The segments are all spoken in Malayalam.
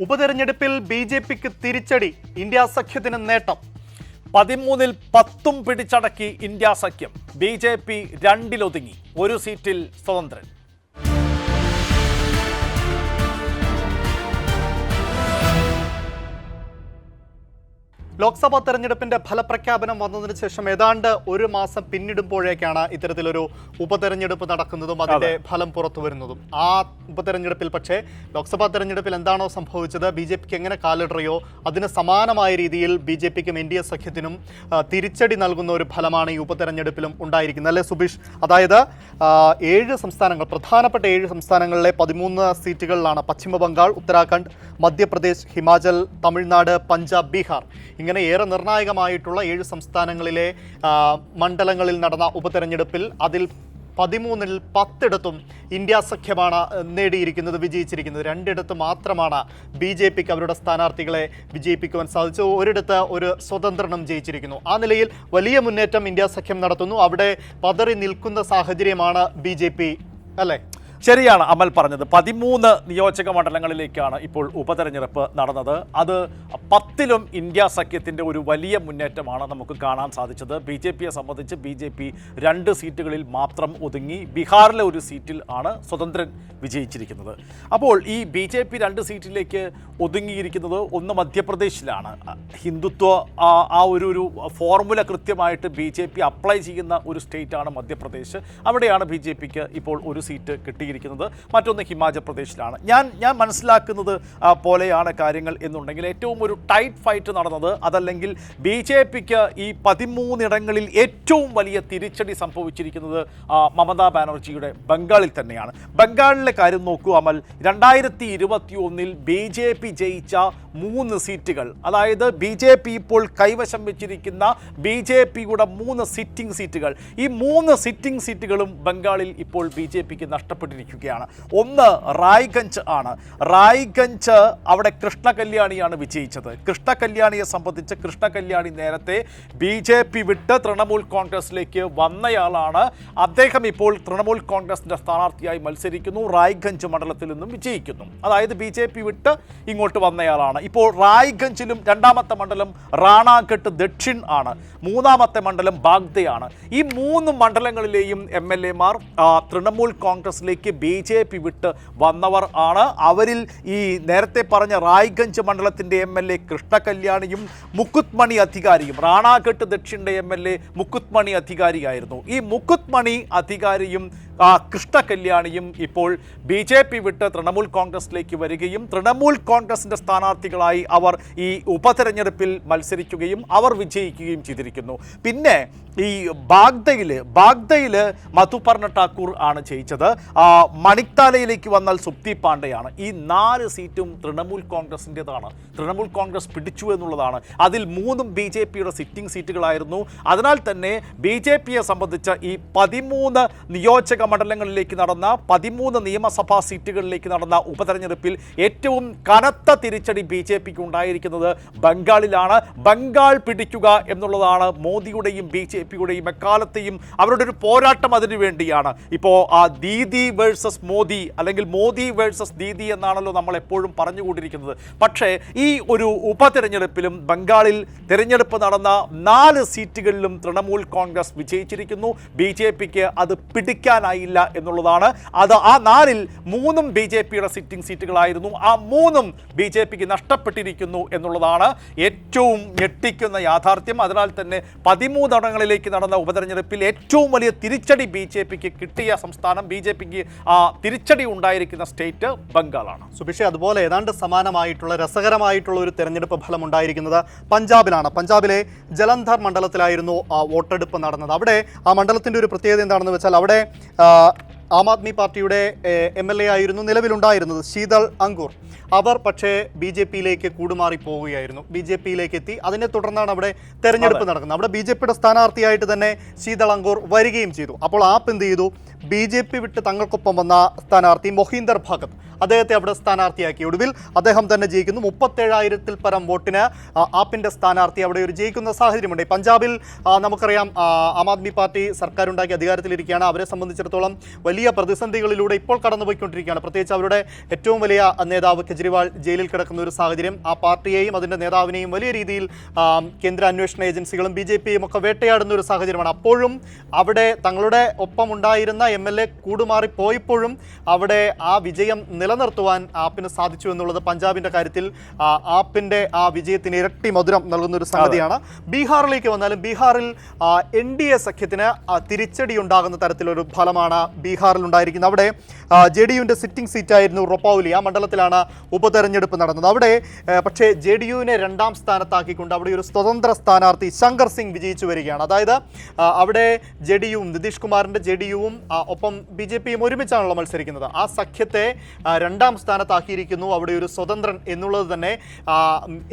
ഉപതെരഞ്ഞെടുപ്പിൽ ബി ജെ പിക്ക് തിരിച്ചടി ഇന്ത്യ സഖ്യത്തിന് നേട്ടം. പതിമൂന്നിൽ പത്തും പിടിച്ചടക്കി ഇന്ത്യ സഖ്യം. ബി ജെ പി രണ്ടിലൊതുങ്ങി. ഒരു സീറ്റിൽ സ്വതന്ത്രൻ. ലോക്സഭാ തെരഞ്ഞെടുപ്പിന്റെ ഫലപ്രഖ്യാപനം വന്നതിന് ശേഷം ഏതാണ്ട് ഒരു മാസം പിന്നിടുമ്പോഴേക്കാണ് ഇത്തരത്തിലൊരു ഉപതെരഞ്ഞെടുപ്പ് നടക്കുന്നതും അതിന്റെ ഫലം പുറത്തു വരുന്നതും. ആ ഉപതെരഞ്ഞെടുപ്പിൽ പക്ഷേ ലോക്സഭാ തെരഞ്ഞെടുപ്പിൽ എന്താണോ സംഭവിച്ചത് ബി ജെ പിക്ക് എങ്ങനെ കാലിടറിയോ അതിന് സമാനമായ രീതിയിൽ ബി ജെ പിക്കും എൻ ഡി എ സഖ്യത്തിനും തിരിച്ചടി നൽകുന്ന ഒരു ഫലമാണ് ഈ ഉപതെരഞ്ഞെടുപ്പിലും ഉണ്ടായിരിക്കുന്നത്. അല്ലേ സുബീഷ്? അതായത് ഏഴ് സംസ്ഥാനങ്ങൾ പ്രധാനപ്പെട്ട ഏഴ് സംസ്ഥാനങ്ങളിലെ പതിമൂന്ന് സീറ്റുകളിലാണ് പശ്ചിമ ബംഗാൾ ഉത്തരാഖണ്ഡ് മധ്യപ്രദേശ് ഹിമാചൽ തമിഴ്നാട് പഞ്ചാബ് ബീഹാർ. ഇങ്ങനെ ഏറെ നിർണായകമായിട്ടുള്ള ഏഴ് സംസ്ഥാനങ്ങളിലെ മണ്ഡലങ്ങളിൽ നടന്ന ഉപതെരഞ്ഞെടുപ്പിൽ അതിൽ പതിമൂന്നിൽ പത്തിടത്തും ഇന്ത്യ സഖ്യമാണ് നേടിയിരിക്കുന്നത് വിജയിച്ചിരിക്കുന്നത്. രണ്ടിടത്ത് മാത്രമാണ് ബി ജെ പിക്ക് അവരുടെ സ്ഥാനാർത്ഥികളെ വിജയിപ്പിക്കുവാൻ സാധിച്ചു ഒരിടത്ത് ഒരു സ്വതന്ത്രനും ജയിച്ചിരിക്കുന്നു. ആ നിലയിൽ വലിയ മുന്നേറ്റം ഇന്ത്യ സഖ്യം നടത്തുന്നു. അവിടെ പതറി നിൽക്കുന്ന സാഹചര്യമാണ് ബി അല്ലേ? ശരിയാണ് അമൽ പറഞ്ഞത്. പതിമൂന്ന് നിയോജക മണ്ഡലങ്ങളിലേക്കാണ് ഇപ്പോൾ ഉപതെരഞ്ഞെടുപ്പ് നടന്നത്. അത് പത്തിലും ഇന്ത്യ സഖ്യത്തിന്റെ ഒരു വലിയ മുന്നേറ്റമാണ് നമുക്ക് കാണാൻ സാധിച്ചത്. ബി ജെ പിയെ സംബന്ധിച്ച് ബി ജെ പി രണ്ട് സീറ്റുകളിൽ മാത്രം ഒതുങ്ങി ബീഹാറിലെ ഒരു സീറ്റിൽ ആണ് സ്വതന്ത്രൻ വിജയിച്ചിരിക്കുന്നത്. അപ്പോൾ ഈ ബി ജെ പി രണ്ട് സീറ്റിലേക്ക് ഒതുങ്ങിയിരിക്കുന്നത് ഒന്ന് മധ്യപ്രദേശിലാണ്. ഹിന്ദുത്വ ആ ഒരു ഒരു ഫോർമുല കൃത്യമായിട്ട് ബി ജെ പി അപ്ലൈ ചെയ്യുന്ന ഒരു സ്റ്റേറ്റാണ് മധ്യപ്രദേശ്. അവിടെയാണ് ബി ജെ പിക്ക് ഇപ്പോൾ ഒരു സീറ്റ് കിട്ടിയിരിക്കുന്നത് മറ്റൊന്ന് ഹിമാചൽ പ്രദേശിലാണ് ഞാൻ ഞാൻ മനസ്സിലാക്കുന്നത് പോലെയാണ് കാര്യങ്ങൾ എന്നുണ്ടെങ്കിൽ ഏറ്റവും ഒരു ടൈറ്റ് ഫൈറ്റ് നടന്നത് അതല്ലെങ്കിൽ ബി ജെ പിക്ക് ഈ പതിമൂന്നിടങ്ങളിൽ ഏറ്റവും വലിയ തിരിച്ചടി സംഭവിച്ചിരിക്കുന്നത് മമതാ ബാനർജിയുടെ ബംഗാളിൽ തന്നെയാണ്. ബംഗാളിലെ കാര്യം നോക്കൂ അമൽ. രണ്ടായിരത്തി ഇരുപത്തി ഒന്നിൽ ബി ജെ പി ജയിച്ച മൂന്ന് സീറ്റുകൾ. അതായത് ബി ജെ പി ഇപ്പോൾ കൈവശം വെച്ചിരിക്കുന്ന ബി ജെ പിയുടെ മൂന്ന് സിറ്റിംഗ് സീറ്റുകൾ. ഈ മൂന്ന് സിറ്റിംഗ് സീറ്റുകളും ബംഗാളിൽ ഇപ്പോൾ ബി ജെ പിക്ക് നഷ്ടപ്പെട്ടിരിക്കുകയാണ് ഒന്ന് റായ്ഗഞ്ച് ആണ്. റായ്ഗഞ്ച് അവിടെ കൃഷ്ണ കല്യാണിയാണ് വിജയിച്ചത്. കൃഷ്ണ കല്യാണിയെ സംബന്ധിച്ച് കൃഷ്ണ കല്യാണി നേരത്തെ ബി ജെ പി വിട്ട് തൃണമൂൽ കോൺഗ്രസിലേക്ക് വന്നയാളാണ്. അദ്ദേഹം ഇപ്പോൾ തൃണമൂൽ കോൺഗ്രസിന്റെ സ്ഥാനാർത്ഥിയായി മത്സരിക്കുന്നു. റായ്ഗഞ്ച് മണ്ഡലത്തിൽ നിന്നും വിജയിക്കുന്നു. അതായത് ബി ജെ പി വിട്ട് ഇങ്ങോട്ട് വന്നയാളാണ്. ഇപ്പോൾ റായ്ഗഞ്ചിലും രണ്ടാമത്തെ മണ്ഡലം റാണാഘട്ട് ദക്ഷിൺ ആണ്. മൂന്നാമത്തെ മണ്ഡലം ബാഗ്ദയാണ്. ഈ മൂന്ന് മണ്ഡലങ്ങളിലെയും എം എൽ എമാർ തൃണമൂൽ കോൺഗ്രസിലേക്ക് ബി ജെ പി വിട്ട് വന്നവർ ആണ്. അവരിൽ ഈ നേരത്തെ പറഞ്ഞ റായ്ഗഞ്ച് മണ്ഡലത്തിന്റെ എം എൽ എ കൃഷ്ണ കല്യാണിയും അധികാരിയും Ranaghat ദക്ഷിണിന്റെ M L A Mukut Mani അധികാരിയായിരുന്നു. ഈ മുക്കുത് മണി അധികാരിയും കൃഷ്ണ കല്യാണിയും ഇപ്പോൾ ബി ജെ പി വിട്ട് തൃണമൂൽ കോൺഗ്രസിലേക്ക് വരികയും തൃണമൂൽ കോൺഗ്രസിന്റെ സ്ഥാനാർത്ഥികളായി അവർ ഈ ഉപതെരഞ്ഞെടുപ്പിൽ മത്സരിക്കുകയും അവർ വിജയിക്കുകയും ചെയ്തിരിക്കുന്നു. പിന്നെ ഈ ബാഗ്ദയിൽ ബാഗ്ദയിൽ മധുപർണ ഠാക്കൂർ ആണ് ജയിച്ചത്. മണിക്താലയിലേക്ക് വന്നാൽ സുപ്തി പാണ്ഡെയാണ്. ഈ നാല് സീറ്റും തൃണമൂൽ കോൺഗ്രസിന്റെതാണ് തൃണമൂൽ കോൺഗ്രസ് പിടിച്ചു എന്നുള്ളതാണ്. അതിൽ മൂന്നും ബി ജെ പിയുടെ സിറ്റിംഗ് സീറ്റുകളായിരുന്നു. അതിനാൽ തന്നെ ബി ജെ പിയെ സംബന്ധിച്ച ഈ പതിമൂന്ന് നിയോജക മണ്ഡലങ്ങളിലേക്ക് നടന്ന പതിമൂന്ന് നിയമസഭാ സീറ്റുകളിലേക്ക് നടന്ന ഉപതെരഞ്ഞെടുപ്പിൽ ഏറ്റവും കനത്ത തിരിച്ചടി ബി ജെ പിക്ക് ഉണ്ടായിരിക്കുന്നത് ബംഗാളിലാണ്. ബംഗാൾ പിടിക്കുക എന്നുള്ളതാണ് മോദിയുടെയും ബി ജെ പിയുടെയും എക്കാലത്തെയും അവരുടെ ഒരു പോരാട്ടം അതിനു വേണ്ടിയാണ്. ഇപ്പോൾ ആ ദീദി വേഴ്സസ് മോദി അല്ലെങ്കിൽ മോദി വേഴ്സസ് ദീദി എന്നാണല്ലോ നമ്മൾ എപ്പോഴും പറഞ്ഞുകൊണ്ടിരിക്കുന്നത്. പക്ഷേ ഈ ഒരു ഉപതെരഞ്ഞെടുപ്പിലും ബംഗാളിൽ തിരഞ്ഞെടുപ്പ് നടന്ന നാല് സീറ്റുകളിലും തൃണമൂൽ കോൺഗ്രസ് വിജയിച്ചിരിക്കുന്നു. ബി ജെ പിക്ക് അത് പിടിക്കാനായില്ല എന്നുള്ളതാണ്. അത് ആ നാലിൽ മൂന്നും ബി ജെ പിയുടെ സിറ്റിംഗ് സീറ്റുകളായിരുന്നു. ആ മൂന്നും ബി ജെ പിക്ക് നഷ്ടപ്പെട്ടിരിക്കുന്നു എന്നുള്ളതാണ് ഏറ്റവും ഞെട്ടിക്കുന്ന യാഥാർത്ഥ്യം. അതിനാൽ തന്നെ പതിമൂന്നിടങ്ങളിലേക്ക് നടന്ന ഉപതെരഞ്ഞെടുപ്പിൽ ഏറ്റവും വലിയ തിരിച്ചടി ബി ജെ പിക്ക് കിട്ടിയ സംസ്ഥാനം ബി ജെ പിക്ക് ആ തിരിച്ചടി ഉണ്ടായിരിക്കുന്ന സ്റ്റേറ്റ് ബംഗാളാണ്. സുഭിഷെ അതുപോലെ ഏതാണ്ട് സമാനമായിട്ടുള്ള രസകരമായിട്ടുള്ള ഒരു തെരഞ്ഞെടുപ്പ് ഫലം ഉണ്ടായിരിക്കുന്നത് പഞ്ചാബിലാണ്. പഞ്ചാബിലെ ജലന്ധർ മണ്ഡലത്തിലായിരുന്നു വോട്ടെടുപ്പ് നടന്നത്. അവിടെ ആ മണ്ഡലത്തിന്റെ ഒരു പ്രത്യേകത എന്താണെന്ന് വെച്ചാൽ അവിടെ ആ, ആദ്മി പാർട്ടിയുടെ എം എൽ എ ആയിരുന്നു നിലവിലുണ്ടായിരുന്നത് ശീതൾ അങ്കൂർ. അവർ പക്ഷേ ബി ജെ പിയിലേക്ക് കൂടുമാറി പോവുകയായിരുന്നു. ബി ജെ പിയിലേക്ക് എത്തി. അതിനെ തുടർന്നാണ് അവിടെ തെരഞ്ഞെടുപ്പ് നടക്കുന്നത്. അവിടെ ബി ജെ പിയുടെ സ്ഥാനാർത്ഥിയായിട്ട് തന്നെ ശീതൾ അങ്കൂർ വരികയും ചെയ്തു. അപ്പോൾ ആപ്പ് എന്ത് ചെയ്തു? ബി ജെ പി വിട്ട് തങ്ങൾക്കൊപ്പം വന്ന സ്ഥാനാർത്ഥി മൊഹീന്ദർ ഭഗത് അദ്ദേഹത്തെ അവിടെ സ്ഥാനാർത്ഥിയാക്കി ഒടുവിൽ അദ്ദേഹം തന്നെ ജയിക്കുന്നു. മുപ്പത്തേഴായിരത്തിൽ പരം വോട്ടിന് ആപ്പിന്റെ സ്ഥാനാർത്ഥി അവിടെ ഒരു ജയിക്കുന്ന സാഹചര്യമുണ്ട്. പഞ്ചാബിൽ നമുക്കറിയാം ആ, ആദ്മി പാർട്ടി സർക്കാർ ഉണ്ടാക്കി അധികാരത്തിലിരിക്കുകയാണ്. അവരെ സംബന്ധിച്ചിടത്തോളം വലിയ പ്രതിസന്ധികളിലൂടെ ഇപ്പോൾ കടന്നുപോയിക്കൊണ്ടിരിക്കുകയാണ്. പ്രത്യേകിച്ച് അവരുടെ ഏറ്റവും വലിയ നേതാവ് കെജ്രിവാൾ ജയിലിൽ കിടക്കുന്ന ഒരു സാഹചര്യം. ആ പാർട്ടിയെയും അതിന്റെ നേതാവിനെയും വലിയ രീതിയിൽ കേന്ദ്ര അന്വേഷണ ഏജൻസികളും ബി ജെ പിയും ഒക്കെ വേട്ടയാടുന്ന ഒരു സാഹചര്യമാണ്. അപ്പോഴും അവിടെ തങ്ങളുടെ ഒപ്പം ഉണ്ടായിരുന്ന എം എൽ എ കൂടുമാറി പോയപ്പോഴും അവിടെ ആ വിജയം നിലനിർത്തുവാൻ ആപ്പിന് സാധിച്ചു എന്നുള്ളത് പഞ്ചാബിന്റെ കാര്യത്തിൽ ആപ്പിന്റെ ആപ്പിന്റെ ആ വിജയത്തിന് ഇരട്ടി മധുരം നൽകുന്ന ഒരു സംഗതിയാണ് ബീഹാറിലേക്ക് വന്നാലും ബീഹാറിൽ എൻ ഡി എ സഖ്യത്തിന് തിരിച്ചടി ഉണ്ടാകുന്ന തരത്തിലൊരു ഫലമാണ് ബീഹാറിൽ ഉണ്ടായിരിക്കുന്നത്. അവിടെ ജെ ഡി യുവിന്റെ സിറ്റിംഗ് സീറ്റായിരുന്നു റൊപ്പൌലി ആ മണ്ഡലത്തിലാണ് ഉപതെരഞ്ഞെടുപ്പ് നടന്നത്. അവിടെ പക്ഷേ ജെ ഡി യുവിനെ രണ്ടാം സ്ഥാനത്താക്കിക്കൊണ്ട് അവിടെ ഒരു സ്വതന്ത്ര സ്ഥാനാർത്ഥി ശങ്കർ സിംഗ് വിജയിച്ചു വരികയാണ്. അതായത് അവിടെ ജെ ഡി യുവും നിതീഷ് കുമാറിന്റെ ജെ ഡി യുവും ഒപ്പം ബി ജെ പിയും ഒരുമിച്ചാണല്ലോ മത്സരിക്കുന്നത്. ആ സഖ്യത്തെ രണ്ടാം സ്ഥാനത്താക്കിയിരിക്കുന്നു അവിടെ ഒരു സ്വതന്ത്രൻ എന്നുള്ളത് തന്നെ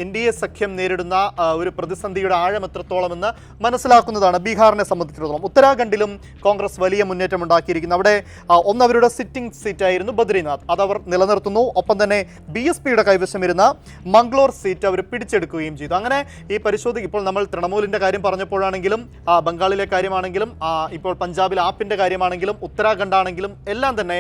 എൻ ഡി എ സഖ്യം നേരിടുന്ന ഒരു പ്രതിസന്ധിയുടെ ആഴം എത്രത്തോളമെന്ന് മനസ്സിലാക്കുന്നതാണ് ബീഹാറിനെ സംബന്ധിച്ചിടത്തോളം. ഉത്തരാഖണ്ഡിലും കോൺഗ്രസ് വലിയ മുന്നേറ്റം ഉണ്ടാക്കിയിരിക്കുന്നു. അവിടെ ഒന്ന് അവരുടെ സിറ്റിംഗ് സീറ്റായിരുന്നു ബദ്രിനാഥ്. അതവർ നിലനിർത്തുന്നു. ഒപ്പം തന്നെ ബി എസ് പിയുടെ കൈവശം ഇരുന്ന മംഗ്ലൂർ സീറ്റ് അവർ പിടിച്ചെടുക്കുകയും ചെയ്തു. അങ്ങനെ ഈ പരിശോധന ഇപ്പോൾ നമ്മൾ തൃണമൂലിന്റെ കാര്യം പറഞ്ഞപ്പോഴാണെങ്കിലും ബംഗാളിലെ കാര്യമാണെങ്കിലും ഇപ്പോൾ പഞ്ചാബിൽ ആപ്പിന്റെ കാര്യമാണെങ്കിലും ഉത്തരാഖണ്ഡ് ആണെങ്കിലും എല്ലാം തന്നെ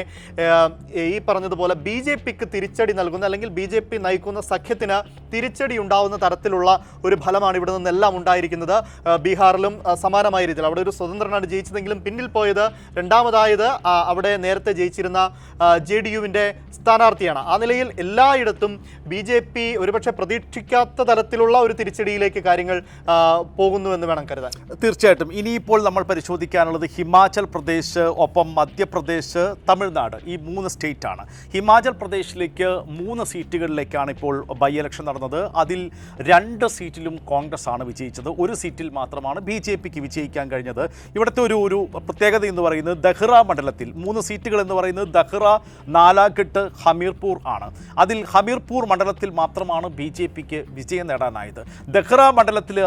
ഈ പറഞ്ഞതുപോലെ ബി ജെ പിക്ക് തിരിച്ചടി നൽകുന്ന അല്ലെങ്കിൽ ബി ജെ പി നയിക്കുന്ന സഖ്യത്തിന് തിരിച്ചടി ഉണ്ടാവുന്ന തരത്തിലുള്ള ഒരു ഫലമാണ് ഇവിടെ നിന്നെല്ലാം ഉണ്ടായിരിക്കുന്നത്. ബീഹാറിലും സമാനമായ രീതിയിൽ. അവിടെ ഒരു സ്വതന്ത്രനാണ് ജയിച്ചതെങ്കിലും പിന്നിൽ പോയത് രണ്ടാമതായത് അവിടെ നേരത്തെ ജയിച്ചിരുന്ന ജെ ഡി യുവിന്റെ സ്ഥാനാർത്ഥിയാണ്. ആ നിലയിൽ എല്ലായിടത്തും ബി ജെ പി ഒരുപക്ഷെ പ്രതീക്ഷിക്കാത്ത തരത്തിലുള്ള ഒരു തിരിച്ചടിയിലേക്ക് കാര്യങ്ങൾ പോകുന്നുവെന്ന് വേണം കരുതാൻ. തീർച്ചയായിട്ടും. ഇനിയിപ്പോൾ നമ്മൾ പരിശോധിക്കാനുള്ളത് ഹിമാചൽ പ്രദേശ് ഒപ്പം മധ്യപ്രദേശ് തമിഴ്നാട് ഈ മൂന്ന് സ്റ്റേറ്റാണ്. ഹിമാചൽ പ്രദേശിലേക്ക് മൂന്ന് സീറ്റുകളിലേക്കാണ് ഇപ്പോൾ ബൈ ഇലക്ഷൻ നടന്നത്. അതിൽ രണ്ട് സീറ്റിലും കോൺഗ്രസ് ആണ് വിജയിച്ചത്. ഒരു സീറ്റിൽ മാത്രമാണ് ബി ജെ പിക്ക് വിജയിക്കാൻ കഴിഞ്ഞത്. ഇവിടുത്തെ ഒരു ഒരു പ്രത്യേകത എന്ന് പറയുന്നത് ദഹ്റ മണ്ഡലത്തിൽ മൂന്ന് സീറ്റുകൾ എന്ന് പറയുന്നത് ദഹ്റ നാലാഘട്ട് ഹമീർപൂർ ആണ്. അതിൽ ഹമീർപൂർ മണ്ഡലത്തിൽ മാത്രമാണ് ബി ജെ പിക്ക് വിജയം നേടാനായത്. ദഹ്റ മണ്ഡലത്തിൽ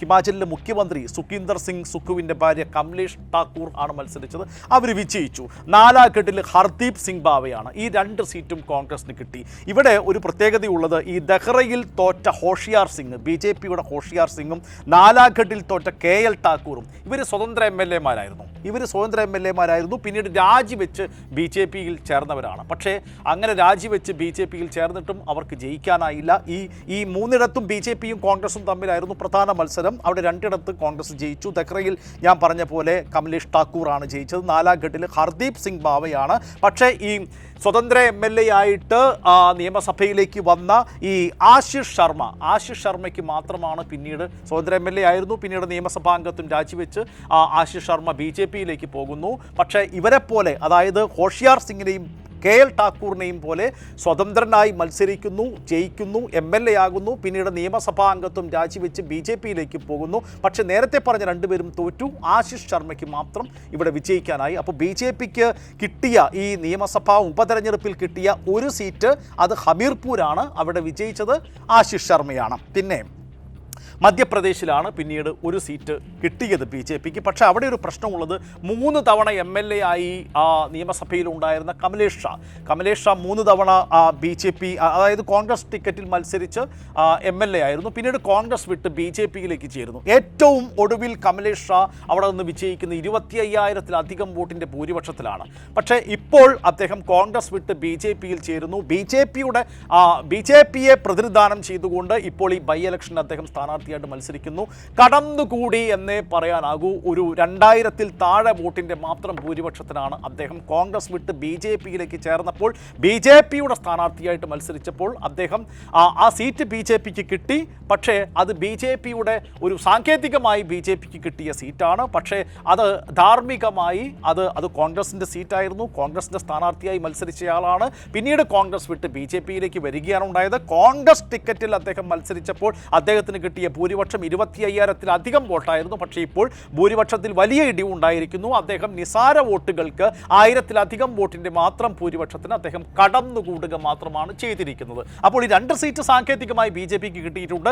ഹിമാചലിലെ മുഖ്യമന്ത്രി സുഖീന്ദർ സിംഗ് സുഖുവിന്റെ ഭാര്യ കമലേഷ് ഠാക്കൂർ ആണ് മത്സരിച്ചത്. അവർ വിജയിച്ചു. നാലാഘട്ടിൽ ഹർദീപ് സിംഗ് ബാവയാണ് ഈ രണ്ട് സീറ്റും കോൺഗ്രസിന് കിട്ടി. ഇവിടെ ഒരു പ്രത്യേകതയുള്ളത് ഈ ദഹ്റയിൽ തോറ്റ ഹോഷിയാർ സിംഗ് ബി ജെ പിയുടെ ഹോഷിയാർ സിംഗും നാലാഘട്ടിൽ തോറ്റ കെ എൽ ടാക്കൂറും ഇവർ സ്വതന്ത്ര എം എൽ എമാരായിരുന്നു. ഇവർ സ്വതന്ത്ര എം എൽ എമാരായിരുന്നു. പിന്നീട് രാജിവെച്ച് ബി ജെ പിയിൽ ചേർന്നവരാണ്. പക്ഷേ അങ്ങനെ രാജിവെച്ച് ബി ജെ പിയിൽ ചേർന്നിട്ടും അവർക്ക് ജയിക്കാനായില്ല. ഈ ഈ മൂന്നിടത്തും ബി ജെ പിയും കോൺഗ്രസും തമ്മിലായിരുന്നു പ്രധാന മത്സരം. അവിടെ രണ്ടിടത്ത് കോൺഗ്രസ് ജയിച്ചു. ദഹ്റയിൽ ഞാൻ പറഞ്ഞ പോലെ കമലേഷ് ടാക്കൂറാണ് ജയിച്ചത്. നാലാഘട്ടിൽ ഹർദീപ് സിംഗ് ബാവയാണ്. പക്ഷേ ഈ സ്വതന്ത്ര എം എൽ എ ആയിട്ട് നിയമസഭയിലേക്ക് വന്ന ഈ ആശിഷ് ശർമ്മ ആശിഷ് ശർമ്മയ്ക്ക് മാത്രമാണ് പിന്നീട് സ്വതന്ത്ര എം എൽ എ ആയിരുന്നു പിന്നീട് നിയമസഭാ അംഗത്വം രാജിവെച്ച് ആശിഷ് ശർമ്മ ബി ജെ പിയിലേക്ക് പോകുന്നു. പക്ഷേ ഇവരെപ്പോലെ അതായത് ഹോഷിയാർ സിംഗിനെയും കെ എൽ ഠാക്കൂറിനെയും പോലെ സ്വതന്ത്രനായി മത്സരിക്കുന്നു ജയിക്കുന്നു എം എൽ എ ആകുന്നു. പിന്നീട് നിയമസഭാ അംഗത്വം രാജിവെച്ച് ബി ജെ പിയിലേക്ക് പോകുന്നു. പക്ഷേ നേരത്തെ പറഞ്ഞ രണ്ടുപേരും തോറ്റു. ആശിഷ് ശർമ്മയ്ക്ക് മാത്രം ഇവിടെ വിജയിക്കാനായി. അപ്പോൾ ബി ജെ പിക്ക് കിട്ടിയ ഈ നിയമസഭാ ഉപതെരഞ്ഞെടുപ്പിൽ കിട്ടിയ ഒരു സീറ്റ് അത് ഹമീർപൂരാണ്. അവിടെ വിജയിച്ചത് ആശിഷ് ശർമ്മയാണ്. പിന്നെ മധ്യപ്രദേശിലാണ് പിന്നീട് ഒരു സീറ്റ് കിട്ടിയത് ബി ജെ പിക്ക്. പക്ഷേ അവിടെ ഒരു പ്രശ്നമുള്ളത് മൂന്ന് തവണ എം എൽ എ ആയി ആ, നിയമസഭയിൽ ഉണ്ടായിരുന്ന കമലേഷ് ഷാ. കമലേഷ് ഷാ മൂന്ന് തവണ ബി ജെ പി അതായത് കോൺഗ്രസ് ടിക്കറ്റിൽ മത്സരിച്ച് എം എൽ എ ആയിരുന്നു. പിന്നീട് കോൺഗ്രസ് വിട്ട് ബി ജെ പിയിലേക്ക് ചേരുന്നു. ഏറ്റവും ഒടുവിൽ കമലേഷ് ഷാ അവിടെ നിന്ന് വിജയിക്കുന്ന ഇരുപത്തി അയ്യായിരത്തിലധികം വോട്ടിന്റെ ഭൂരിപക്ഷത്തിലാണ്. പക്ഷേ ഇപ്പോൾ അദ്ദേഹം കോൺഗ്രസ് വിട്ട് ബി ജെ പിയിൽ ചേരുന്നു. ബി ജെ പിയുടെ ബി ജെ പിയെ പ്രതിനിധാനം ചെയ്തുകൊണ്ട് ഇപ്പോൾ ഈ ബൈ ഇലക്ഷൻ അദ്ദേഹം സ്ഥാനാർത്ഥിയായിട്ട് മത്സരിക്കുന്നു. കടന്നുകൂടി എന്നേ പറയാനാകൂ. ഒരു രണ്ടായിരത്തിൽ താഴെ വോട്ടിന്റെ മാത്രം ഭൂരിപക്ഷത്തിനാണ് അദ്ദേഹം. കോൺഗ്രസ് വിട്ട് ബി ജെ പിയിലേക്ക് ചേർന്നപ്പോൾ ബി ജെ പിയുടെ സ്ഥാനാർത്ഥിയായിട്ട് മത്സരിച്ചപ്പോൾ അദ്ദേഹം ആ സീറ്റ് ബി ജെ പിക്ക് കിട്ടി. പക്ഷേ അത് ബി ജെ പിയുടെ ഒരു സാങ്കേതികമായി ബി ജെ പിക്ക് കിട്ടിയ സീറ്റാണ്. പക്ഷേ അത് ധാർമ്മികമായി അത് അത് കോൺഗ്രസിന്റെ സീറ്റായിരുന്നു. കോൺഗ്രസിന്റെ സ്ഥാനാർത്ഥിയായി മത്സരിച്ചയാളാണ്. പിന്നീട് കോൺഗ്രസ് വിട്ട് ബി ജെ പിയിലേക്ക് വരികയാണ് ഉണ്ടായത്. കോൺഗ്രസ് ടിക്കറ്റിൽ അദ്ദേഹം മത്സരിച്ചപ്പോൾ അദ്ദേഹത്തിന് കിട്ടിയ കിട്ടിയ ഭൂരിപക്ഷം ഇരുപത്തി അയ്യായിരത്തിലധികം വോട്ടായിരുന്നു. പക്ഷേ ഇപ്പോൾ ഭൂരിപക്ഷത്തിൽ വലിയ ഇടിവുണ്ടായിരിക്കുന്നു അദ്ദേഹം നിസാര വോട്ടുകൾക്ക് ആയിരത്തിലധികം വോട്ടിന്റെ മാത്രം ഭൂരിപക്ഷത്തിന് അദ്ദേഹം കടന്നുകൂടുക മാത്രമാണ് ചെയ്തിരിക്കുന്നത്. അപ്പോൾ ഈ രണ്ട് സീറ്റ് സാങ്കേതികമായി ബി ജെ പിക്ക് കിട്ടിയിട്ടുണ്ട്.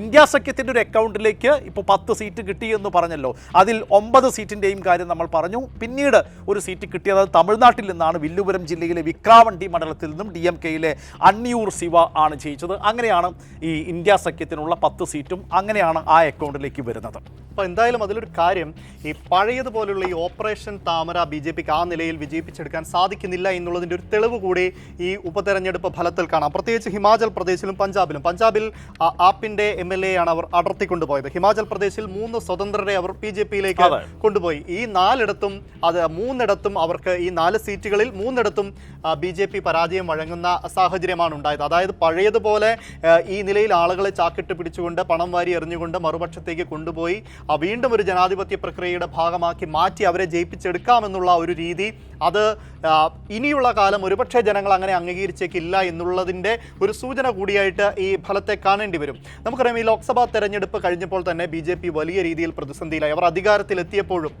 ഇന്ത്യ സഖ്യത്തിന്റെ ഒരു അക്കൗണ്ടിലേക്ക് ഇപ്പോൾ പത്ത് സീറ്റ് കിട്ടിയെന്ന് പറഞ്ഞല്ലോ. അതിൽ ഒമ്പത് സീറ്റിന്റെയും കാര്യം നമ്മൾ പറഞ്ഞു. പിന്നീട് ഒരു സീറ്റ് കിട്ടിയത് തമിഴ്നാട്ടിൽ നിന്നാണ്. വില്ലുപുരം ജില്ലയിലെ വിക്രാവണ്ടി മണ്ഡലത്തിൽ നിന്നും ഡി എം കെയിലെ അണ്ണിയൂർ ശിവ ആണ് ജയിച്ചത്. അങ്ങനെയാണ് ഈ ഇന്ത്യ സഖ്യത്തിനുള്ള പത്ത് സീറ്റും അങ്ങനെയാണ് ആ അക്കൗണ്ടിലേക്ക് വരുന്നത്. അപ്പോൾ എന്തായാലും അതിലൊരു കാര്യം ഈ പഴയതുപോലുള്ള ഈ ഓപ്പറേഷൻ താമര ബി ജെ പിക്ക് ആ നിലയിൽ വിജയിപ്പിച്ചെടുക്കാൻ സാധിക്കുന്നില്ല എന്നുള്ളതിന്റെ ഒരു തെളിവ് കൂടി ഈ ഉപതെരഞ്ഞെടുപ്പ് ഫലത്തിൽ കാണാം. പ്രത്യേകിച്ച് ഹിമാചൽ പ്രദേശിലും പഞ്ചാബിലും. പഞ്ചാബിൽ ആപ്പിന്റെ എം എൽ എ ആണ് അവർ അടർത്തിക്കൊണ്ടുപോയത്. ഹിമാചൽ പ്രദേശിൽ മൂന്ന് സ്വതന്ത്രരെ അവർ ബി ജെ പിയിലേക്ക് കൊണ്ടുപോയി. ഈ നാലിടത്തും അത് മൂന്നിടത്തും അവർക്ക് ഈ നാല് സീറ്റുകളിൽ മൂന്നിടത്തും ബി ജെ പി പരാജയം വഴങ്ങുന്ന സാഹചര്യമാണ് ഉണ്ടായത്. അതായത് പഴയതുപോലെ ഈ നിലയിൽ ആളുകളെ ചാക്കിട്ട് പിടിച്ചുകൊണ്ട് പണം വാരി എറിഞ്ഞുകൊണ്ട് മറുപക്ഷത്തേക്ക് കൊണ്ടുപോയി. വീണ്ടും ഒരു ജനാധിപത്യ പ്രക്രിയയുടെ ഭാഗമാക്കി മാറ്റി അവരെ ജയിപ്പിച്ചെടുക്കാമെന്നുള്ള ഒരു രീതി അത് ഇനിയുള്ള കാലം ഒരുപക്ഷെ ജനങ്ങൾ അങ്ങനെ അംഗീകരിച്ചേക്കില്ല എന്നുള്ളതിന്റെ ഒരു സൂചന കൂടിയായിട്ട് ഈ ഫലത്തെ കാണേണ്ടി വരും. നമുക്കറിയാം ഈ ലോക്സഭാ തെരഞ്ഞെടുപ്പ് കഴിഞ്ഞപ്പോൾ തന്നെ ബി ജെ പി വലിയ രീതിയിൽ പ്രതിസന്ധിയിലായി. അവർ അധികാരത്തിലെത്തിയപ്പോഴും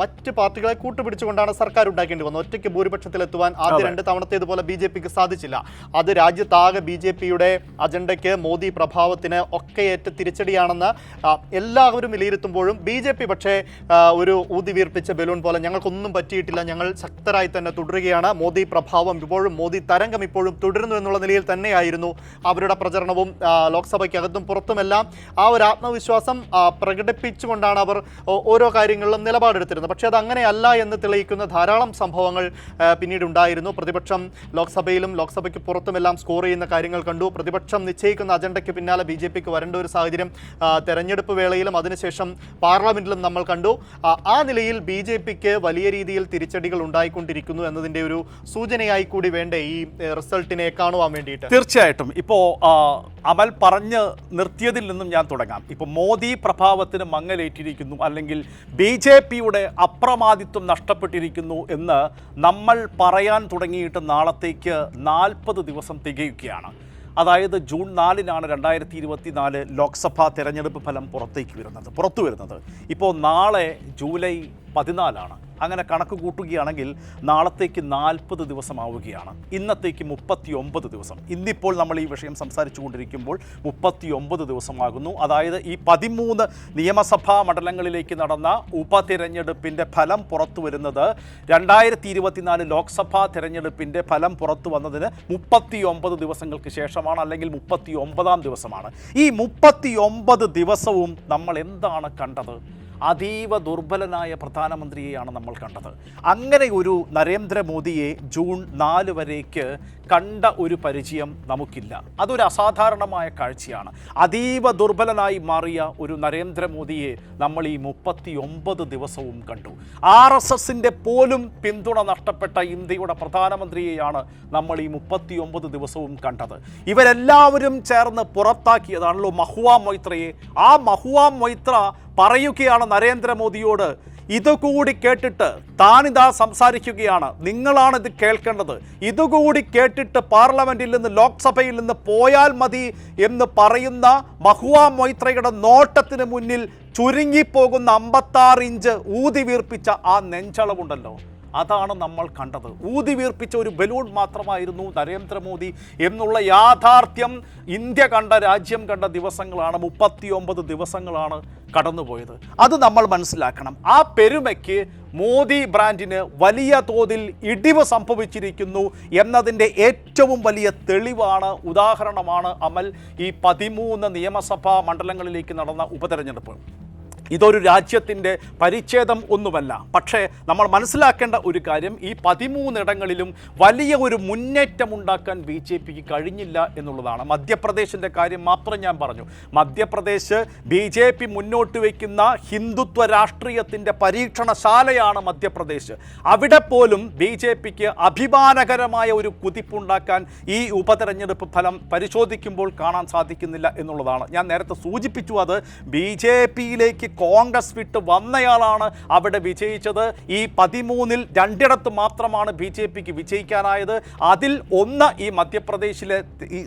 മറ്റ് പാർട്ടികളെ കൂട്ടുപിടിച്ചുകൊണ്ടാണ് സർക്കാർ ഉണ്ടാക്കേണ്ടി വന്നത്. ഒറ്റയ്ക്ക് ഭൂരിപക്ഷത്തിലെത്തുവാൻ ആദ്യ രണ്ട് തവണത്തേതുപോലെ ബി ജെ പിക്ക് സാധിച്ചില്ല. അത് രാജ്യത്താകെ ബി ജെ പിയുടെ അജണ്ടയ്ക്ക് മോദി പ്രഭാവത്തിന് ഒക്കെയേറ്റ തിരിച്ചടിയാണെന്ന് എല്ലാവരും വിലയിരുത്തുമ്പോഴും ബി ജെ പി പക്ഷേ ഒരു ഊതി വീർപ്പിച്ച ബലൂൺ പോലെ ഞങ്ങൾക്കൊന്നും പറ്റിയിട്ടില്ല. ഞങ്ങൾ ശക്തരായി തന്നെ തുടരുകയാണ്. മോദി പ്രഭാവം ഇപ്പോഴും മോദി തരംഗം ഇപ്പോഴും തുടരുന്നു എന്നുള്ള നിലയിൽ തന്നെയായിരുന്നു അവരുടെ പ്രചരണവും ലോക്സഭയ്ക്കകത്തും പുറത്തുമെല്ലാം. ആ ഒരു ആത്മവിശ്വാസം പ്രകടിപ്പിച്ചുകൊണ്ടാണ് അവർ ഓരോ കാര്യങ്ങളിലും നിലപാടെടുത്തിരുന്നത്. പക്ഷേ അത് അങ്ങനെയല്ല എന്ന് തെളിയിക്കുന്ന ധാരാളം സംഭവങ്ങൾ പിന്നീട് ഉണ്ടായിരുന്നു. പ്രതിപക്ഷം ലോക്സഭയിലും ലോക്സഭയ്ക്ക് പുറത്തുമെല്ലാം സ്കോർ ചെയ്യുന്ന കാര്യങ്ങൾ കണ്ടു. പ്രതിപക്ഷം നിശ്ചയിക്കുന്ന അജണ്ടയ്ക്ക് പിന്നാലെ ബി ജെ പിക്ക് വരേണ്ട ഒരു സാഹചര്യം തെരഞ്ഞെടുപ്പ് വേളയിലും അതിനുശേഷം പാർലമെന്റിലും നമ്മൾ കണ്ടു. ആ, ആ നിലയിൽ ബി ജെ പിക്ക് വലിയ രീതിയിൽ തിരിച്ചടികൾ ഉണ്ടായിക്കൊണ്ടിരിക്കുന്നു എന്നതിന്റെ ഒരു സൂചനയായി കൂടി വേണ്ടേ ഈ റിസൾട്ടിനെ കാണുവാൻ വേണ്ടിയിട്ട്? തീർച്ചയായിട്ടും. ഇപ്പോൾ അമൽ പറഞ്ഞ് നിർത്തിയതിൽ നിന്നും ഞാൻ തുടങ്ങാം. ഇപ്പോൾ മോദി പ്രഭാവത്തിന് മങ്ങലേറ്റിരിക്കുന്നു അല്ലെങ്കിൽ ബി ജെ പിയുടെ അപ്രമാദിത്വം നഷ്ടപ്പെട്ടിരിക്കുന്നു എന്ന് നമ്മൾ പറയാൻ തുടങ്ങിയിട്ട് നാളത്തേക്ക് നാൽപ്പത് ദിവസം തികയുകയാണ്. അതായത് ജൂൺ നാലിനാണ് രണ്ടായിരത്തി ഇരുപത്തി നാല് ലോക്സഭാ തെരഞ്ഞെടുപ്പ് ഫലം പുറത്തേക്ക് വരുന്നത് പുറത്തു വരുന്നത് ഇപ്പോൾ നാളെ ജൂലൈ പതിനാലാണ്. അങ്ങനെ കണക്ക് കൂട്ടുകയാണെങ്കിൽ നാളത്തേക്ക് നാൽപ്പത് ദിവസമാവുകയാണ്. ഇന്നത്തേക്ക് മുപ്പത്തി ഒമ്പത് ദിവസം. ഇന്നിപ്പോൾ നമ്മൾ ഈ വിഷയം സംസാരിച്ചു കൊണ്ടിരിക്കുമ്പോൾ മുപ്പത്തി ഒമ്പത് ദിവസമാകുന്നു. അതായത് ഈ പതിമൂന്ന് നിയമസഭാ മണ്ഡലങ്ങളിലേക്ക് നടന്ന ഉപതിരഞ്ഞെടുപ്പിന്റെ ഫലം പുറത്തു വരുന്നത് രണ്ടായിരത്തി ഇരുപത്തിനാല് ലോക്സഭാ തിരഞ്ഞെടുപ്പിന്റെ ഫലം പുറത്തു വന്നതിന് മുപ്പത്തി ഒമ്പത് ദിവസങ്ങൾക്ക് ശേഷമാണ് അല്ലെങ്കിൽ മുപ്പത്തി ഒമ്പതാം ദിവസമാണ്. ഈ മുപ്പത്തി ഒമ്പത് ദിവസവും നമ്മൾ എന്താണ് കണ്ടത്? അതീവ ദുർബലനായ പ്രധാനമന്ത്രിയെയാണ് നമ്മൾ കണ്ടത്. അങ്ങനെ ഒരു നരേന്ദ്രമോദിയെ ജൂൺ നാല് വരേക്ക് കണ്ട ഒരു പരിചയം നമുക്കില്ല. അതൊരു അസാധാരണമായ കാഴ്ചയാണ്. അതീവ ദുർബലനായി മാറിയ ഒരു നരേന്ദ്രമോദിയെ നമ്മൾ ഈ മുപ്പത്തി ഒമ്പത് ദിവസവും കണ്ടു. ആർ എസ് എസിന്റെ പോലും പിന്തുണ നഷ്ടപ്പെട്ട ഇന്ത്യയുടെ പ്രധാനമന്ത്രിയെയാണ് നമ്മൾ ഈ മുപ്പത്തി ഒമ്പത് ദിവസവും കണ്ടത്. ഇവരെല്ലാവരും ചേർന്ന് പുറത്താക്കിയതാണല്ലോ മഹുവ മൊയ്ത്രയെ. ആ മഹുവ മൊയ്ത്ര പറയുകയാണ് നരേന്ദ്രമോദിയോട്. ഇതുകൂടി കേട്ടിട്ട് താനിതാ സംസാരിക്കുകയാണ്. നിങ്ങളാണ് ഇത് കേൾക്കേണ്ടത്. ഇതുകൂടി കേട്ടിട്ട് പാർലമെന്റിൽ നിന്ന് ലോക്സഭയിൽ നിന്ന് പോയാൽ മതി എന്ന് പറയുന്ന മഹുവ മൊയ്ത്രയുടെ നോട്ടത്തിന് മുന്നിൽ ചുരുങ്ങിപ്പോകുന്ന അമ്പത്താറ് ഇഞ്ച് ഊതി വീർപ്പിച്ച ആ നെഞ്ചളവുണ്ടല്ലോ. അതാണ് നമ്മൾ കണ്ടത്. ഊതി വീർപ്പിച്ച ഒരു ബലൂൺ മാത്രമായിരുന്നു നരേന്ദ്രമോദി എന്നുള്ള യാഥാർത്ഥ്യം. ഇന്ത്യ കണ്ട രാജ്യം കണ്ട ദിവസങ്ങളാണ്. മുപ്പത്തിയൊമ്പത് ദിവസങ്ങളാണ് കടന്നുപോയത്. അത് നമ്മൾ മനസ്സിലാക്കണം. ആ പെരുമയ്ക്ക് മോദി ബ്രാൻഡിന് വലിയ തോതിൽ ഇടിവ് സംഭവിച്ചിരിക്കുന്നു എന്നതിന്റെ ഏറ്റവും വലിയ തെളിവാണ് ഉദാഹരണമാണ് അമൽ ഈ പതിമൂന്ന് നിയമസഭാ മണ്ഡലങ്ങളിലേക്ക് നടന്ന ഉപതെരഞ്ഞെടുപ്പ്. ഇതൊരു രാജ്യത്തിന്റെ പരിച്ഛേദം ഒന്നുമല്ല. പക്ഷേ നമ്മൾ മനസ്സിലാക്കേണ്ട ഒരു കാര്യം ഈ പതിമൂന്നിടങ്ങളിലും വലിയ ഒരു മുന്നേറ്റം ഉണ്ടാക്കാൻ ബി ജെ പിക്ക് കഴിഞ്ഞില്ല എന്നുള്ളതാണ്. മധ്യപ്രദേശിന്റെ കാര്യം മാത്രം ഞാൻ പറഞ്ഞു. മധ്യപ്രദേശ് ബി ജെ പി മുന്നോട്ട് വയ്ക്കുന്ന ഹിന്ദുത്വ രാഷ്ട്രീയത്തിന്റെ പരീക്ഷണശാലയാണ് മധ്യപ്രദേശ്. അവിടെ പോലും ബി ജെ പിക്ക് അഭിമാനകരമായ ഒരു കുതിപ്പുണ്ടാക്കാൻ ഈ ഉപതെരഞ്ഞെടുപ്പ് ഫലം പരിശോധിക്കുമ്പോൾ കാണാൻ സാധിക്കുന്നില്ല എന്നുള്ളതാണ്. ഞാൻ നേരത്തെ സൂചിപ്പിച്ചു അത് ബി ജെ പിയിലേക്ക് കോൺഗ്രസ് വിട്ട് വന്നയാളാണ് അവിടെ വിജയിച്ചത്. ഈ പതിമൂന്നിൽ രണ്ടിടത്ത് മാത്രമാണ് ബി ജെ പിക്ക് വിജയിക്കാനായത്. അതിൽ ഒന്ന് ഈ മധ്യപ്രദേശിലെ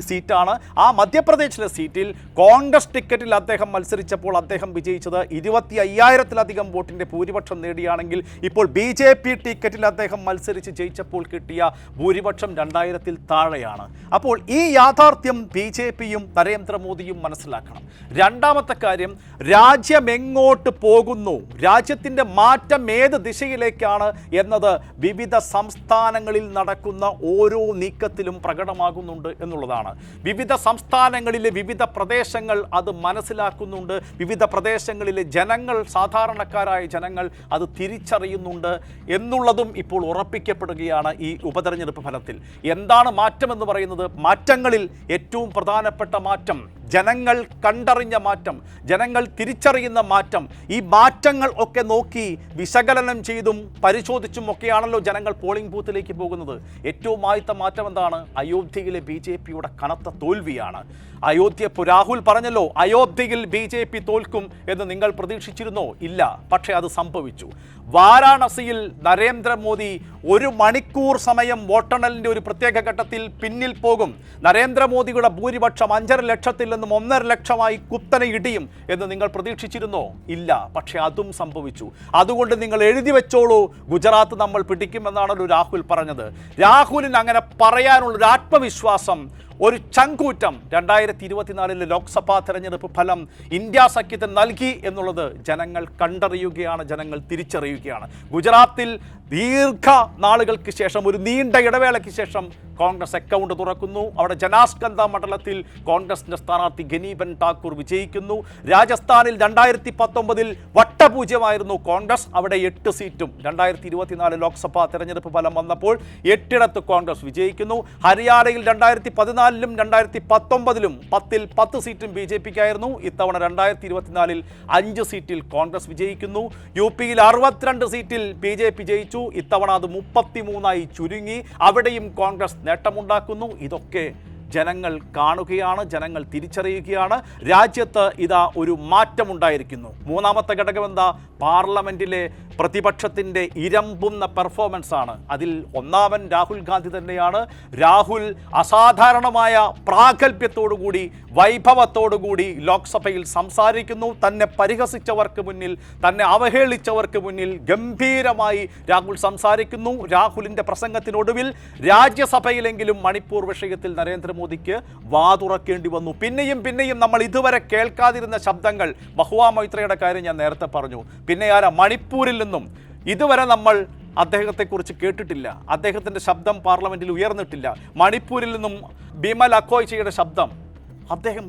സീറ്റാണ്. ആ മധ്യപ്രദേശിലെ സീറ്റിൽ കോൺഗ്രസ് ടിക്കറ്റിൽ അദ്ദേഹം മത്സരിച്ചപ്പോൾ അദ്ദേഹം വിജയിച്ചത് ഇരുപത്തി അയ്യായിരത്തിലധികം വോട്ടിന്റെ ഭൂരിപക്ഷം നേടിയാണെങ്കിൽ ഇപ്പോൾ ബി ജെ പി ടിക്കറ്റിൽ അദ്ദേഹം മത്സരിച്ച് ജയിച്ചപ്പോൾ കിട്ടിയ ഭൂരിപക്ഷം രണ്ടായിരത്തിൽ താഴെയാണ്. അപ്പോൾ ഈ യാഥാർത്ഥ്യം ബി ജെ പിയും നരേന്ദ്രമോദിയും മനസ്സിലാക്കണം. രണ്ടാമത്തെ കാര്യം രാജ്യം എങ്ങോട്ട് പോകുന്നു. രാജ്യത്തിന്റെ മാറ്റം ഏത് ദിശയിലേക്കാണ് എന്നത് വിവിധ സംസ്ഥാനങ്ങളിൽ നടക്കുന്ന ഓരോ നീക്കത്തിലും പ്രകടമാകുന്നുണ്ട് എന്നുള്ളതാണ്. വിവിധ സംസ്ഥാനങ്ങളിലെ വിവിധ പ്രദേശങ്ങൾ അത് മനസ്സിലാക്കുന്നുണ്ട്. വിവിധ പ്രദേശങ്ങളിലെ ജനങ്ങൾ സാധാരണക്കാരായ ജനങ്ങൾ അത് തിരിച്ചറിയുന്നുണ്ട് എന്നുള്ളതും ഇപ്പോൾ ഉറപ്പിക്കപ്പെടുകയാണ് ഈ ഉപതെരഞ്ഞെടുപ്പ് ഫലത്തിൽ. എന്താണ് മാറ്റമെന്ന് പറയുന്നത്? മാറ്റങ്ങളിൽ ഏറ്റവും പ്രധാനപ്പെട്ട മാറ്റം ജനങ്ങൾ കണ്ടറിഞ്ഞ മാറ്റം ജനങ്ങൾ തിരിച്ചറിയുന്ന മാറ്റം ഈ മാറ്റങ്ങൾ ഒക്കെ നോക്കി വിശകലനം ചെയ്തും പരിശോധിച്ചും ഒക്കെയാണല്ലോ ജനങ്ങൾ പോളിംഗ് ബൂത്തിലേക്ക് പോകുന്നത്. ഏറ്റവും ആദ്യത്തെ മാറ്റം എന്താണ്? അയോധ്യയിലെ ബി ജെ പിയുടെ കനത്ത തോൽവിയാണ്. അയോധ്യ രാഹുൽ പറഞ്ഞല്ലോ അയോധ്യയിൽ ബി ജെ പി തോൽക്കും എന്ന് നിങ്ങൾ പ്രതീക്ഷിച്ചിരുന്നോ? ഇല്ല പക്ഷേ അത് സംഭവിച്ചു. വാരാണസിയിൽ നരേന്ദ്രമോദി ഒരു മണിക്കൂർ സമയം വോട്ടെണ്ണലിന്റെ ഒരു പ്രത്യേക ഘട്ടത്തിൽ പിന്നിൽ പോകും. നരേന്ദ്രമോദിയുടെ ഭൂരിപക്ഷം അഞ്ചര ലക്ഷത്തിൽ നിന്നും ഒന്നര ലക്ഷമായി കുത്തനെ ഇടിയും എന്ന് നിങ്ങൾ പ്രതീക്ഷിച്ചിരുന്നോ? ഇല്ല പക്ഷേ അതും സംഭവിച്ചു. അതുകൊണ്ട് നിങ്ങൾ എഴുതി വെച്ചോളൂ ഗുജറാത്ത് നമ്മൾ പിടിക്കുമെന്നാണല്ലോ രാഹുൽ പറഞ്ഞത്. രാഹുലിന് അങ്ങനെ പറയാനുള്ളൊരു ആത്മവിശ്വാസം ഒരു ചങ്കൂറ്റം രണ്ടായിരത്തി ഇരുപത്തിനാലിലെ ലോക്സഭാ തെരഞ്ഞെടുപ്പ് ഫലം ഇന്ത്യ സഖ്യത്തിന് നൽകി എന്നുള്ളത് ജനങ്ങൾ കണ്ടറിയുകയാണ് ജനങ്ങൾ തിരിച്ചറിയുകയാണ്. ഗുജറാത്തിൽ ദീർഘ നാളുകൾക്ക് ശേഷം ഒരു നീണ്ട ഇടവേളയ്ക്ക് ശേഷം കോൺഗ്രസ് അക്കൗണ്ട് തുറക്കുന്നു. അവിടെ ജനാസ്കന്ധ മണ്ഡലത്തിൽ കോൺഗ്രസിന്റെ സ്ഥാനാർത്ഥി ഗനീബൻ ഠാക്കൂർ വിജയിക്കുന്നു. രാജസ്ഥാനിൽ രണ്ടായിരത്തി പത്തൊമ്പതിൽ വട്ടപൂജ്യമായിരുന്നു കോൺഗ്രസ്. അവിടെ എട്ട് സീറ്റും രണ്ടായിരത്തി ഇരുപത്തിനാല് ലോക്സഭാ തെരഞ്ഞെടുപ്പ് ഫലം വന്നപ്പോൾ എട്ടിടത്ത് കോൺഗ്രസ് വിജയിക്കുന്നു. ഹരിയാനയിൽ രണ്ടായിരത്തി പതിനാലിലും രണ്ടായിരത്തി പത്തൊമ്പതിലും പത്തിൽ പത്ത് സീറ്റും ബി ജെ പിക്കായിരുന്നു. ഇത്തവണ രണ്ടായിരത്തി ഇരുപത്തിനാലിൽ അഞ്ച് സീറ്റിൽ കോൺഗ്രസ് വിജയിക്കുന്നു. യു പിയിൽ അറുപത്തിരണ്ട് സീറ്റിൽ ബി ജെ പി ജയിച്ചു. ഇത്തവണ അത് മുപ്പത്തിമൂന്നായി ചുരുങ്ങി. അവിടെയും കോൺഗ്രസ് നേട്ടമുണ്ടാക്കുന്നു. ഇതൊക്കെ ജനങ്ങൾ കാണുകയാണ് ജനങ്ങൾ തിരിച്ചറിയുകയാണ്. രാജ്യത്ത് ഇതാ ഒരു മാറ്റമുണ്ടായിരിക്കുന്നു. മൂന്നാമത്തെ ഘടകം എന്താ? പാർലമെന്റിലെ പ്രതിപക്ഷത്തിന്റെ ഇരമ്പുന്ന പെർഫോമൻസ് ആണ് അതിൽ ഒന്നാമൻ രാഹുൽ ഗാന്ധി തന്നെയാണ്. രാഹുൽ അസാധാരണമായ പ്രാഗൽഭ്യത്തോടുകൂടി വൈഭവത്തോടുകൂടി ലോക്സഭയിൽ സംസാരിക്കുന്നു. തന്നെ പരിഹസിച്ചവർക്ക് മുന്നിൽ തന്നെ അവഹേളിച്ചവർക്ക് മുന്നിൽ ഗംഭീരമായി രാഹുൽ സംസാരിക്കുന്നു. രാഹുലിന്റെ പ്രസംഗത്തിനൊടുവിൽ രാജ്യസഭയിലെങ്കിലും മണിപ്പൂർ വിഷയത്തിൽ നരേന്ദ്രമോദിക്ക് വാതുറക്കേണ്ടി വന്നു. പിന്നെയും പിന്നെയും നമ്മൾ ഇതുവരെ കേൾക്കാതിരുന്ന ശബ്ദങ്ങൾ. ബഹുവാ മൈത്രയുടെ കാര്യം ഞാൻ നേരത്തെ പറഞ്ഞു. പിന്നെ ആരാ? മണിപ്പൂരിൽ നിന്നും. ഇതുവരെ നമ്മൾ അദ്ദേഹത്തെക്കുറിച്ച് കേട്ടിട്ടില്ല. അദ്ദേഹത്തിന്റെ ശബ്ദം പാർലമെന്റിൽ ഉയർന്നിട്ടില്ല. മണിപ്പൂരിൽ നിന്നും ബിമൽ അക്കോയ്ച്ചയുടെ ശബ്ദം അദ്ദേഹം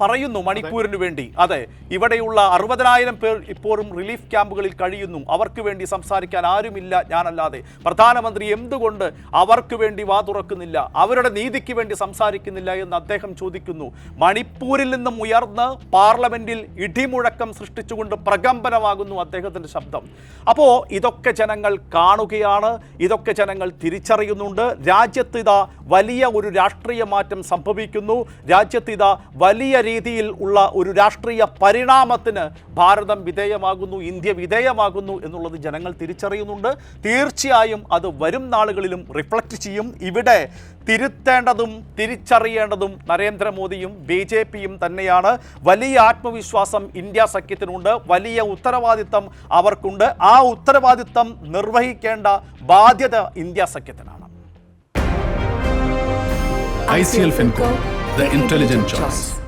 പറയുന്നു മണിപ്പൂരിന് വേണ്ടി. അതെ ഇവിടെയുള്ള അറുപതിനായിരം പേർ ഇപ്പോഴും റിലീഫ് ക്യാമ്പുകളിൽ കഴിയുന്നു. അവർക്ക് വേണ്ടി സംസാരിക്കാൻ ആരുമില്ല ഞാനല്ലാതെ. പ്രധാനമന്ത്രി എന്തുകൊണ്ട് അവർക്ക് വേണ്ടി വാ തുറക്കുന്നില്ല? അവരുടെ നീതിക്ക് വേണ്ടി സംസാരിക്കുന്നില്ല എന്ന് അദ്ദേഹം ചോദിക്കുന്നു. മണിപ്പൂരിൽ നിന്നും ഉയർന്ന് പാർലമെന്റിൽ ഇടിമുഴക്കം സൃഷ്ടിച്ചുകൊണ്ട് പ്രകമ്പനമാകുന്നു അദ്ദേഹത്തിന്റെ ശബ്ദം. അപ്പോൾ ഇതൊക്കെ ജനങ്ങൾ കാണുകയാണ് ഇതൊക്കെ ജനങ്ങൾ തിരിച്ചറിയുന്നുണ്ട്. രാജ്യത്ത് ഇതാ വലിയ ഒരു രാഷ്ട്രീയ മാറ്റം സംഭവിക്കുന്നു. രാജ്യത്ത് ഇതാ വലിയ രീതിയിൽ ഉള്ള ഒരു രാഷ്ട്രീയ പരിണാമത്തിന് ഭാരതം വിധേയമാകുന്നു ഇന്ത്യ വിധേയമാകുന്നു എന്നുള്ളത് ജനങ്ങൾ തിരിച്ചറിയുന്നുണ്ട്. തീർച്ചയായും അത് വരും നാളുകളിലും റിഫ്ലക്റ്റ് ചെയ്യും. ഇവിടെ തിരുത്തേണ്ടതും തിരിച്ചറിയേണ്ടതും നരേന്ദ്രമോദിയും ബി ജെ പിയും തന്നെയാണ്. വലിയ ആത്മവിശ്വാസം ഇന്ത്യ സഖ്യത്തിനുണ്ട്. വലിയ ഉത്തരവാദിത്തം അവർക്കുണ്ട്. ആ ഉത്തരവാദിത്തം നിർവഹിക്കേണ്ട ബാധ്യത India സഖ്യത്തിനാണ്. I C L Fincorp the intelligent.